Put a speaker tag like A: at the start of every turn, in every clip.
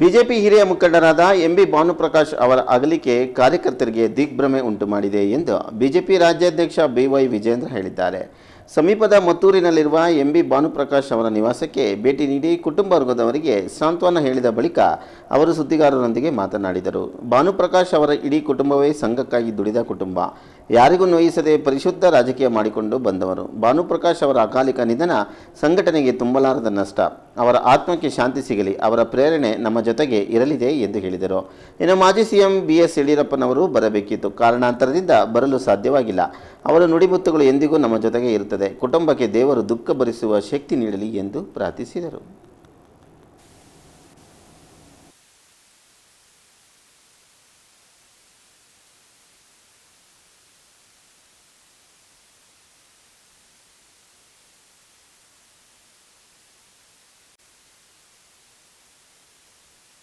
A: BJP ಹಿರಿಯ ಮುಖಂಡರಾದ M B Bhanuprakash ಅವರ ಅಗಲಿಕೆ ಕಾರ್ಯಕರ್ತರಿಗೆ ದಿಗ್ಭ್ರಮೆ ಉಂಟು ಮಾಡಿದೆ ಎಂದು ಬಿಜೆಪಿ ರಾಜ್ಯಾಧ್ಯಕ್ಷ ಬಿವೈ ವಿಜೇಂದ್ರ ಹೇಳಿದ್ದಾರೆ. ಸಮೀಪದ ಮತ್ತೂರಿನಲ್ಲಿರುವ ಎಂ ಬಿ ಭಾನುಪ್ರಕಾಶ್ ಅವರ ನಿವಾಸಕ್ಕೆ ಭೇಟಿ ನೀಡಿ ಕುಟುಂಬ ವರ್ಗದವರಿಗೆ ಸಾಂತ್ವನ ಹೇಳಿದ ಬಳಿಕ ಅವರು ಸುದ್ದಿಗಾರರೊಂದಿಗೆ ಮಾತನಾಡಿದರು. ಭಾನುಪ್ರಕಾಶ್ ಅವರ ಇಡೀ ಕುಟುಂಬವೇ ಸಂಘಕ್ಕಾಗಿ ದುಡಿದ ಕುಟುಂಬ. ಯಾರಿಗೂ ನೋಯಿಸದೆ ಪರಿಶುದ್ಧ ರಾಜಕೀಯ ಮಾಡಿಕೊಂಡು ಬಂದವರು. ಭಾನುಪ್ರಕಾಶ್ ಅವರ ಅಕಾಲಿಕ ನಿಧನ ಸಂಘಟನೆಗೆ ತುಂಬಲಾರದ ನಷ್ಟ. ಅವರ ಆತ್ಮಕ್ಕೆ ಶಾಂತಿ ಸಿಗಲಿ, ಅವರ ಪ್ರೇರಣೆ ನಮ್ಮ ಜೊತೆಗೆ ಇರಲಿದೆ ಎಂದು ಹೇಳಿದರು. ಇನ್ನು ಮಾಜಿ ಸಿಎಂ ಬಿ ಎಸ್ ಯಡಿಯೂರಪ್ಪನವರು ಬರಬೇಕಿತ್ತು. ಕಾರಣಾಂತರದಿಂದ ಬರಲು ಸಾಧ್ಯವಾಗಿಲ್ಲ. ಅವರ ನುಡಿಮುತ್ತುಗಳು ಎಂದಿಗೂ ನಮ್ಮ ಜೊತೆಗೆ ಇರುತ್ತದೆ. ಕುಟುಂಬಕ್ಕೆ ದೇವರು ದುಃಖ ಭರಿಸುವ ಶಕ್ತಿ ನೀಡಲಿ ಎಂದು ಪ್ರಾರ್ಥಿಸಿದರು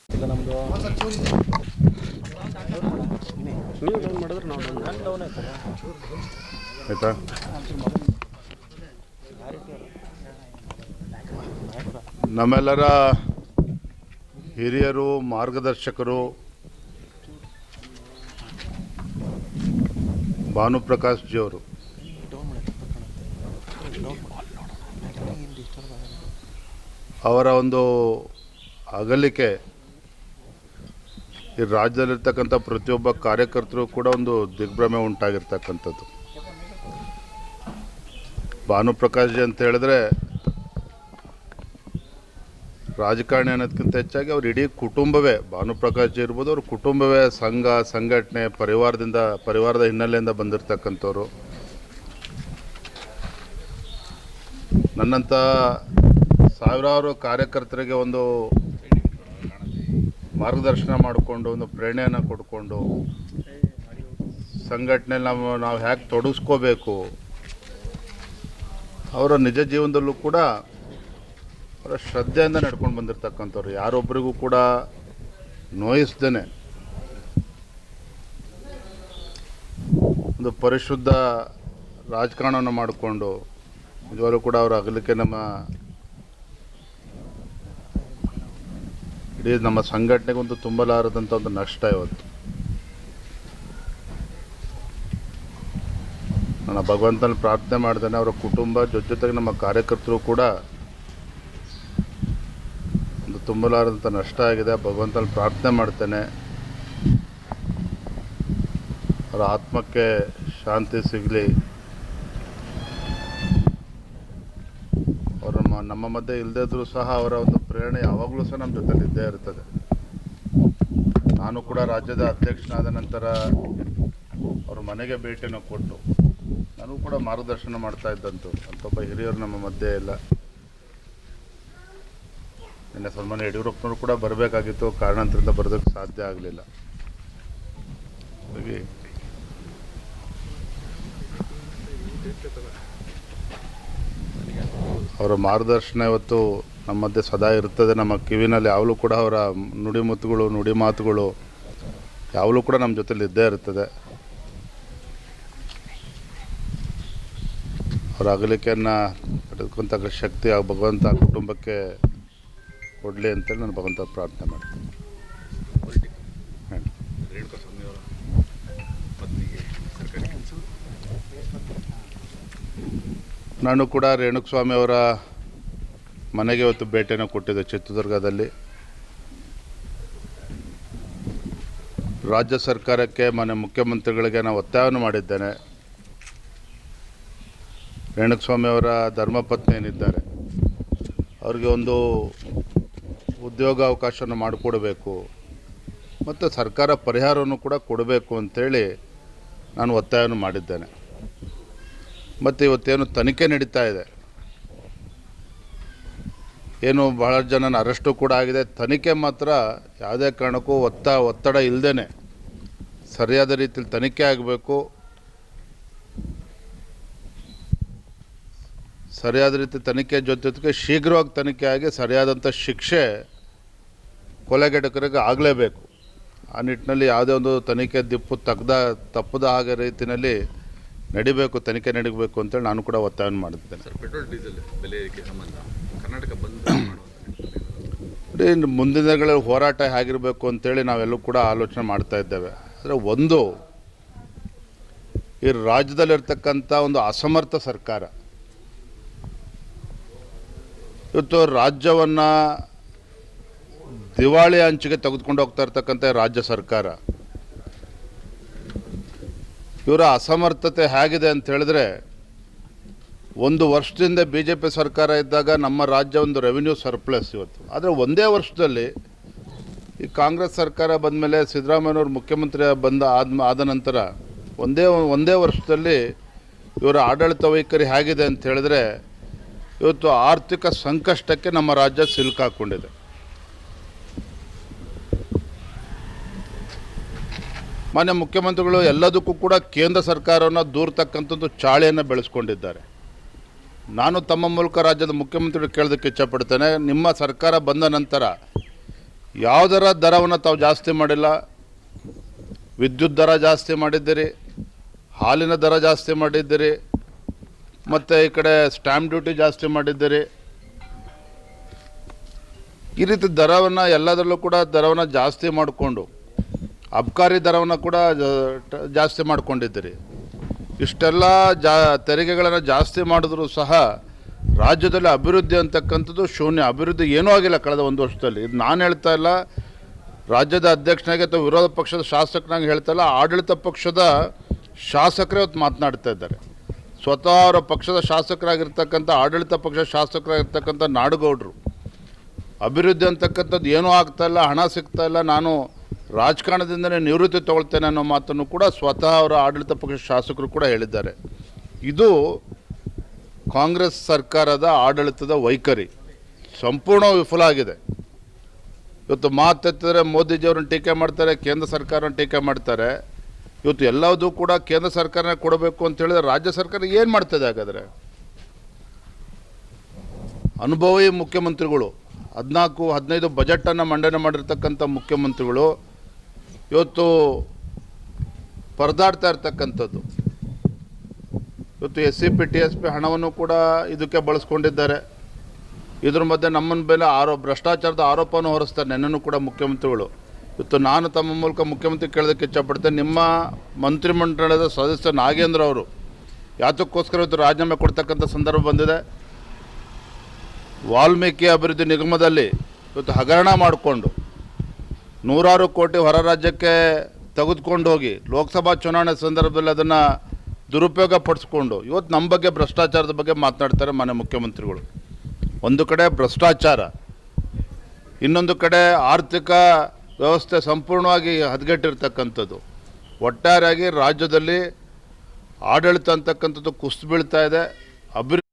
B: ಇಲ್ಲ ನಮ್ಮದು
C: ನಮ್ಮೆಲ್ಲರ ಹಿರಿಯರು ಮಾರ್ಗದರ್ಶಕರು ಭಾನುಪ್ರಕಾಶ್ ಜಿಯವರು. ಅವರ ಒಂದು ಅಗಲಿಕೆ ಈ ರಾಜ್ಯದಲ್ಲಿರ್ತಕ್ಕಂಥ ಪ್ರತಿಯೊಬ್ಬ ಕಾರ್ಯಕರ್ತರು ಕೂಡ ಒಂದು ದಿಗ್ಭ್ರಮೆ ಉಂಟಾಗಿರ್ತಕ್ಕಂಥದ್ದು. ಭಾನುಪ್ರಕಾಶ್ ಜಿ ಅಂತ ಹೇಳಿದ್ರೆ, ರಾಜಕಾರಣಿ ಅನ್ನೋದಕ್ಕಿಂತ ಹೆಚ್ಚಾಗಿ ಅವ್ರ ಇಡೀ ಕುಟುಂಬವೇ. ಭಾನುಪ್ರಕಾಶ್ ಜಿ ಇರ್ಬೋದು, ಅವ್ರ ಕುಟುಂಬವೇ, ಸಂಘ, ಸಂಘಟನೆ, ಪರಿವಾರದಿಂದ, ಪರಿವಾರದ ಹಿನ್ನೆಲೆಯಿಂದ ಬಂದಿರತಕ್ಕಂಥವ್ರು. ನನ್ನಂಥ ಸಾವಿರಾರು ಕಾರ್ಯಕರ್ತರಿಗೆ ಒಂದು ಮಾರ್ಗದರ್ಶನ ಮಾಡಿಕೊಂಡು, ಒಂದು ಪ್ರೇರಣೆಯನ್ನು ಕೊಡ್ಕೊಂಡು ಸಂಘಟನೆ ನಾವು ನಾವು ಹೇಗೆ ತೊಡಗಿಸ್ಕೋಬೇಕು ಅವರ ನಿಜ ಜೀವನದಲ್ಲೂ ಕೂಡ ಅವರ ಶ್ರದ್ಧೆಯಿಂದ ನಡ್ಕೊಂಡು ಬಂದಿರತಕ್ಕಂಥವ್ರು. ಯಾರೊಬ್ಬರಿಗೂ ಕೂಡ ನೋಯಿಸ್ದೇನೆ. ಒಂದು ಪರಿಶುದ್ಧ ರಾಜಕಾರಣವನ್ನು ಮಾಡಿಕೊಂಡು, ನಿಜವಾಗ್ಲೂ ಕೂಡ ಅವರ ಅಗಲಿಕೆ ನಮ್ಮ ಇಡೀ ನಮ್ಮ ಸಂಘಟನೆಗೊಂದು ತುಂಬಲಾರದಂಥ ಒಂದು ನಷ್ಟ ಇವತ್ತು. ನಾನು ಭಗವಂತನ ಪ್ರಾರ್ಥನೆ ಮಾಡ್ತೇನೆ ಅವರ ಕುಟುಂಬ, ಜೊತೆ ಜೊತೆಗೆ ನಮ್ಮ ಕಾರ್ಯಕರ್ತರು ಕೂಡ ಒಂದು ತುಂಬಲಾರದಂಥ ನಷ್ಟ ಆಗಿದೆ. ಭಗವಂತನ ಪ್ರಾರ್ಥನೆ ಮಾಡ್ತೇನೆ. ಅವರ ಆತ್ಮಕ್ಕೆ ಶಾಂತಿ ಸಿಗಲಿ ಅವರ ಮ- ನಮ್ಮ ಮಧ್ಯೆ ಇಲ್ಲದೇ ಸಹ ಅವರ ಒಂದು ಪ್ರೇರಣೆ ಯಾವಾಗಲೂ ಸಹ ನಮ್ಮ ಜೊತೆಲಿ ಇದ್ದೇ ಇರ್ತದೆ. ನಾನು ಕೂಡ ರಾಜ್ಯದ ಅಧ್ಯಕ್ಷನಾದ ನಂತರ ಅವ್ರ ಮನೆಗೆ ಭೇಟಿಯನ್ನು ಕೊಟ್ಟು ನಾನು ಕೂಡ ಮಾರ್ಗದರ್ಶನ ಮಾಡ್ತಾ ಇದ್ದಂತು ಅಂತೊಬ್ಬ ಹಿರಿಯರು ನಮ್ಮ ಮಧ್ಯೆ ಇಲ್ಲ. ನಿನ್ನೆ ಸನ್ಮಾನ್ಯ ಯಡಿಯೂರಪ್ಪನವರು ಕೂಡ ಬರಬೇಕಾಗಿತ್ತು. ಕಾರಣಾಂತರದಿಂದ ಬರೋದಕ್ಕೆ ಸಾಧ್ಯ ಆಗಲಿಲ್ಲ. ಹಾಗಾಗಿ ಅವರ ಮಾರ್ಗದರ್ಶನ ಇವತ್ತು ನಮ್ಮ ಮಧ್ಯೆ ಸದಾ ಇರ್ತದೆ. ನಮ್ಮ ಕಿವಿನಲ್ಲಿ ಯಾವಲೂ ಕೂಡ ಅವರ ನುಡಿಮುತ್ತುಗಳು ನುಡಿ ಮಾತುಗಳು ಯಾವಲೂ ಕೂಡ ನಮ್ಮ ಜೊತೆಲಿ ಇದ್ದೇ ಇರ್ತದೆ. ಅವರ ಅಗಲಿಕೆಯನ್ನು ಪಡೆದುಕೊಂತ ಶಕ್ತಿ ಆ ಭಗವಂತ ಕುಟುಂಬಕ್ಕೆ ಕೊಡಲಿ ಅಂತೇಳಿ ನಾನು ಭಗವಂತ ಪ್ರಾರ್ಥನೆ ಮಾಡ್ತೀನಿ. ನಾನು ಕೂಡ ರೇಣುಕಸ್ವಾಮಿ ಅವರ ಮನೆಗೆ ಇವತ್ತು ಭೇಟಿಯನ್ನು ಕೊಟ್ಟಿದ್ದೆ ಚಿತ್ರದುರ್ಗದಲ್ಲಿ. ರಾಜ್ಯ ಸರ್ಕಾರಕ್ಕೆ ಮನೆ ಮುಖ್ಯಮಂತ್ರಿಗಳಿಗೆ ನಾನು ಒತ್ತಾಯವನ್ನು ಮಾಡಿದ್ದೇನೆ. ರೇಣುಕಸ್ವಾಮಿ ಅವರ ಧರ್ಮಪತ್ನಿ ಏನಿದ್ದಾರೆ ಅವ್ರಿಗೆ ಒಂದು ಉದ್ಯೋಗ ಅವಕಾಶವನ್ನು ಮಾಡಿಕೊಡಬೇಕು ಮತ್ತು ಸರ್ಕಾರ ಪರಿಹಾರವನ್ನು ಕೂಡ ಕೊಡಬೇಕು ಅಂತೇಳಿ ನಾನು ಒತ್ತಾಯವನ್ನು ಮಾಡಿದ್ದೇನೆ. ಮತ್ತು ಇವತ್ತೇನು ತನಿಖೆ ನಡೀತಾ ಇದೆ? ಏನು ಬಹಳ ಜನನ ಅರೆಸ್ಟು ಕೂಡ ಆಗಿದೆ. ತನಿಖೆ ಮಾತ್ರ ಯಾವುದೇ ಕಾರಣಕ್ಕೂ ಒತ್ತ, ಒತ್ತಡ ಇಲ್ಲದೇ ಸರಿಯಾದ ರೀತಿಯಲ್ಲಿ ತನಿಖೆ ಆಗಬೇಕು. ಸರಿಯಾದ ರೀತಿ ತನಿಖೆ ಜೊತೆ ಜೊತೆಗೆ ಶೀಘ್ರವಾಗಿ ತನಿಖೆ ಆಗಿ ಸರಿಯಾದಂಥ ಶಿಕ್ಷೆ ಕೊಲೆಗೆಡಕರಿಗೆ ಆಗಲೇಬೇಕು. ಆ ನಿಟ್ಟಿನಲ್ಲಿ ಯಾವುದೇ ಒಂದು ತನಿಖೆ ದಿಪ್ಪು ತಗ್ದ, ತಪ್ಪದ ಹಾಗೆ ರೀತಿಯಲ್ಲಿ ನಡಿಬೇಕು ತನಿಖೆ ನಡೀಬೇಕು ಅಂತೇಳಿ ನಾನು ಕೂಡ ಒತ್ತಾಯವನ್ನು ಮಾಡಿದ್ದೇನೆ
D: ಸರ್ ಪೆಟ್ರೋಲ್ ಡೀಸೆಲ್ ಬೆಲೆ ಏರಿಕೆ ಸಂಬಂಧ ಕರ್ನಾಟಕ ಬಂದ್
C: ಮುಂದಿನ ದಿನಗಳಲ್ಲಿ ಹೋರಾಟ ಹೇಗಿರಬೇಕು ಅಂತೇಳಿ ನಾವೆಲ್ಲೂ ಕೂಡ ಆಲೋಚನೆ ಮಾಡ್ತಾ ಇದ್ದೇವೆ. ಆದರೆ ಒಂದು ಈ ರಾಜ್ಯದಲ್ಲಿರ್ತಕ್ಕಂಥ ಒಂದು ಅಸಮರ್ಥ ಸರ್ಕಾರ ಇವತ್ತು ರಾಜ್ಯವನ್ನು ದಿವಾಳಿ ಅಂಚಿಗೆ ತೆಗೆದುಕೊಂಡು ಹೋಗ್ತಾ ಇರ್ತಕ್ಕಂಥ ರಾಜ್ಯ ಸರ್ಕಾರ ಇವರ ಅಸಮರ್ಥತೆ ಹೇಗಿದೆ ಅಂತ ಹೇಳಿದ್ರೆ, ಒಂದು ವರ್ಷದಿಂದ ಬಿ ಜೆ ಪಿ ಸರ್ಕಾರ ಇದ್ದಾಗ ನಮ್ಮ ರಾಜ್ಯ ಒಂದು ರೆವಿನ್ಯೂ ಸರ್ಪ್ಲಸ್ ಇವತ್ತು. ಆದರೆ ಒಂದೇ ವರ್ಷದಲ್ಲಿ ಈ ಕಾಂಗ್ರೆಸ್ ಸರ್ಕಾರ ಬಂದ ಮೇಲೆ ಸಿದ್ದರಾಮಯ್ಯನವರು ಮುಖ್ಯಮಂತ್ರಿ ಬಂದ ಆದ ಆದ ನಂತರ ಒಂದೇ ಒಂದೇ ವರ್ಷದಲ್ಲಿ ಇವರ ಆಡಳಿತ ವೈಖರಿ ಹೇಗಿದೆ ಅಂತ ಹೇಳಿದ್ರೆ, ಇವತ್ತು ಆರ್ಥಿಕ ಸಂಕಷ್ಟಕ್ಕೆ ನಮ್ಮ ರಾಜ್ಯ ಸಿಲುಕಾಕೊಂಡಿದೆ. ಮಾನ್ಯ ಮುಖ್ಯಮಂತ್ರಿಗಳು ಎಲ್ಲದಕ್ಕೂ ಕೂಡ ಕೇಂದ್ರ ಸರ್ಕಾರವನ್ನು ದೂರತಕ್ಕಂಥದ್ದು ಚಾಳಿಯನ್ನು ಬೆಳೆಸ್ಕೊಂಡಿದ್ದಾರೆ. ನಾನು ತಮ್ಮ ಮೂಲಕ ರಾಜ್ಯದ ಮುಖ್ಯಮಂತ್ರಿಗಳು ಕೇಳೋದಕ್ಕೆ ಇಚ್ಛಪಡ್ತೇನೆ, ನಿಮ್ಮ ಸರ್ಕಾರ ಬಂದ ನಂತರ ಯಾವುದರ ದರವನ್ನು ತಾವು ಜಾಸ್ತಿ ಮಾಡಿಲ್ಲ, ವಿದ್ಯುತ್ ದರ ಜಾಸ್ತಿ ಮಾಡಿದ್ದೀರಿ, ಹಾಲಿನ ದರ ಜಾಸ್ತಿ ಮಾಡಿದ್ದೀರಿ, ಮತ್ತು ಈ ಕಡೆ ಸ್ಟ್ಯಾಂಪ್ ಡ್ಯೂಟಿ ಜಾಸ್ತಿ ಮಾಡಿದ್ದೀರಿ. ಈ ರೀತಿ ದರವನ್ನು ಎಲ್ಲದರಲ್ಲೂ ಕೂಡ ದರವನ್ನು ಜಾಸ್ತಿ ಮಾಡಿಕೊಂಡು ಅಬ್ಕಾರಿ ದರವನ್ನು ಕೂಡ ಜಾಸ್ತಿ ಮಾಡಿಕೊಂಡಿದ್ದೀರಿ. ಇಷ್ಟೆಲ್ಲ ಜಾ, ತೆರಿಗೆಗಳನ್ನು ಜಾಸ್ತಿ ಮಾಡಿದ್ರೂ ಸಹ ರಾಜ್ಯದಲ್ಲಿ ಅಭಿವೃದ್ಧಿ ಅಂತಕ್ಕಂಥದ್ದು ಶೂನ್ಯ. ಅಭಿವೃದ್ಧಿ ಏನೂ ಆಗಿಲ್ಲ ಕಳೆದ ಒಂದು ವರ್ಷದಲ್ಲಿ. ಇದು ನಾನು ಹೇಳ್ತಾ ಇಲ್ಲ. ರಾಜ್ಯದ ಅಧ್ಯಕ್ಷನಾಗಿ ಅಥವಾ ವಿರೋಧ ಪಕ್ಷದ ಶಾಸಕನಾಗಿ ಹೇಳ್ತಾ ಇಲ್ಲ. ಆಡಳಿತ ಪಕ್ಷದ ಶಾಸಕರೇ ಇವತ್ತು ಮಾತನಾಡ್ತಾ ಇದ್ದಾರೆ. ಸ್ವತಃ ಅವರ ಪಕ್ಷದ ಶಾಸಕರಾಗಿರ್ತಕ್ಕಂಥ, ಆಡಳಿತ ಪಕ್ಷದ ಶಾಸಕರಾಗಿರ್ತಕ್ಕಂಥ ನಾಡುಗೌಡರು. ಅಭಿವೃದ್ಧಿ ಅಂತಕ್ಕಂಥದ್ದು ಏನೂ ಆಗ್ತಾ ಇಲ್ಲ, ಹಣ ಸಿಗ್ತಾ ಇಲ್ಲ. ನಾನು ರಾಜಕಾರಣದಿಂದಲೇ ನಿವೃತ್ತಿ ತಗೊಳ್ತೇನೆ ಅನ್ನೋ ಮಾತನ್ನು ಕೂಡ ಸ್ವತಃ ಅವರ ಆಡಳಿತ ಪಕ್ಷದ ಶಾಸಕರು ಕೂಡ ಹೇಳಿದ್ದಾರೆ. ಇದು ಕಾಂಗ್ರೆಸ್ ಸರ್ಕಾರದ ಆಡಳಿತದ ವೈಖರಿ. ಸಂಪೂರ್ಣ ವಿಫಲ ಆಗಿದೆ. ಇವತ್ತು ಮಾತೆತ್ತಿದ್ರೆ ಮೋದಿಜಿಯವ್ರನ್ನ ಟೀಕೆ ಮಾಡ್ತಾರೆ, ಕೇಂದ್ರ ಸರ್ಕಾರನ ಟೀಕೆ ಮಾಡ್ತಾರೆ. ಇವತ್ತು ಎಲ್ಲದೂ ಕೂಡ ಕೇಂದ್ರ ಸರ್ಕಾರನೇ ಕೊಡಬೇಕು ಅಂತ ಹೇಳಿದ್ರೆ ರಾಜ್ಯ ಸರ್ಕಾರ ಏನು ಮಾಡ್ತದೆ ಹಾಗಾದರೆ? ಅನುಭವಿ ಮುಖ್ಯಮಂತ್ರಿಗಳು, ಹದಿನಾಲ್ಕು, ಹದಿನೈದು ಬಜೆಟನ್ನು ಮಂಡನೆ ಮಾಡಿರ್ತಕ್ಕಂಥ ಮುಖ್ಯಮಂತ್ರಿಗಳು ಇವತ್ತು ಪರದಾಡ್ತಾ ಇರ್ತಕ್ಕಂಥದ್ದು. ಇವತ್ತು S C P, T S P ಹಣವನ್ನು ಕೂಡ ಇದಕ್ಕೆ ಬಳಸ್ಕೊಂಡಿದ್ದಾರೆ. ಇದ್ರ ಮಧ್ಯೆ ನಮ್ಮನ ಮೇಲೆ ಆರೋ ಭ್ರಷ್ಟಾಚಾರದ ಆರೋಪವನ್ನು ಹೊರಿಸ್ತಾರೆ ನೆನ್ನೂ ಕೂಡ ಮುಖ್ಯಮಂತ್ರಿಗಳು. ಇವತ್ತು ನಾನು ತಮ್ಮ ಮೂಲಕ ಮುಖ್ಯಮಂತ್ರಿ ಕೇಳೋದಕ್ಕೆ ಇಚ್ಛಪಡ್ತೇನೆ, ನಿಮ್ಮ ಮಂತ್ರಿಮಂಡಲದ ಸದಸ್ಯ ನಾಗೇಂದ್ರ ಅವರು ಯಾತಕ್ಕೋಸ್ಕರ ಇವತ್ತು ರಾಜೀನಾಮೆ ಕೊಡ್ತಕ್ಕಂಥ ಸಂದರ್ಭ ಬಂದಿದೆ. ವಾಲ್ಮೀಕಿ ಅಭಿವೃದ್ಧಿ ನಿಗಮದಲ್ಲಿ ಇವತ್ತು ಹಗರಣ ಮಾಡಿಕೊಂಡು ನೂರಾರು ಕೋಟಿ ಹೊರ ರಾಜ್ಯಕ್ಕೆ ತೆಗೆದುಕೊಂಡು ಹೋಗಿ ಲೋಕಸಭಾ ಚುನಾವಣೆ ಸಂದರ್ಭದಲ್ಲಿ ಅದನ್ನು ದುರುಪಯೋಗ ಪಡಿಸ್ಕೊಂಡು ಇವತ್ತು ನಮ್ಮ ಬಗ್ಗೆ ಭ್ರಷ್ಟಾಚಾರದ ಬಗ್ಗೆ ಮಾತನಾಡ್ತಾರೆ ಮಾನ್ಯ ಮುಖ್ಯಮಂತ್ರಿಗಳು. ಒಂದು ಕಡೆ ಭ್ರಷ್ಟಾಚಾರ, ಇನ್ನೊಂದು ಕಡೆ ಆರ್ಥಿಕ ವ್ಯವಸ್ಥೆ ಸಂಪೂರ್ಣವಾಗಿ ಹದಗೆಟ್ಟಿರ್ತಕ್ಕಂಥದ್ದು. ಒಟ್ಟಾರೆಯಾಗಿ ರಾಜ್ಯದಲ್ಲಿ ಆಡಳಿತ ಅಂತಕ್ಕಂಥದ್ದು ಕುಸಿದು ಬೀಳ್ತಾ ಇದೆ, ಅಭಿವೃದ್ಧಿ